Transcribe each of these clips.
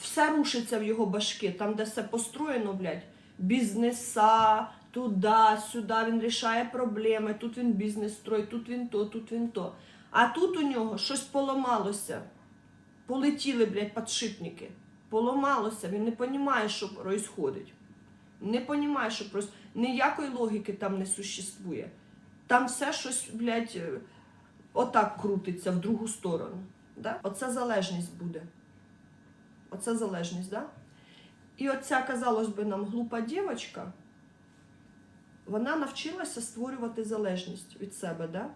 все рушиться в його башки, там, де все построєно, блядь, бізнеса, туди, сюди, він рішає проблеми, тут він бізнес строїть, тут він то, тут він то. А тут у нього щось поламалося. Полетіли, блядь, подшипники. Поламалося, він не розуміє, що відбувається. Не розуміє, що просто ніякої логіки там не существує. Там все щось, блядь, е, отак крутиться в другу сторону. Да? Оце залежність буде. Оце залежність, да? І оця, казалось би, нам глупа дівчинка, вона навчилася створювати залежність від себе, да?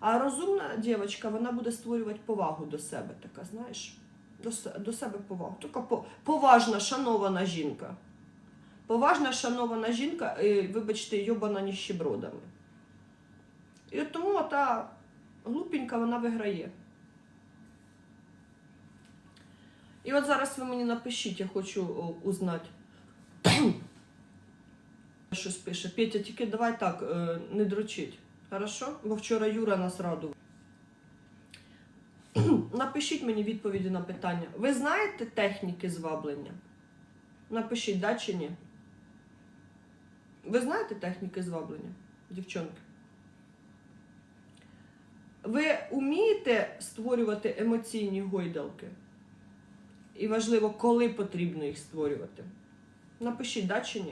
А розумна дівчинка, вона буде створювати повагу до себе, така, знаєш, до, до себе повагу. Така поважна, шанована жінка. Поважна, шанована жінка, і, вибачте, йобана ніщебродами. І от тому та глупенька вона виграє. І от зараз ви мені напишіть, я хочу узнати. Щось пише. Петя, тільки давай так, е, не дрочить. Хорошо? Бо вчора Юра нас радував. Напишіть мені відповіді на питання. Ви знаєте техніки зваблення? Напишіть, да чи ні? Ви знаєте техніки зваблення, дівчонки? Ви вмієте створювати емоційні гойдалки? І важливо, коли потрібно їх створювати. Напишіть, да чи ні?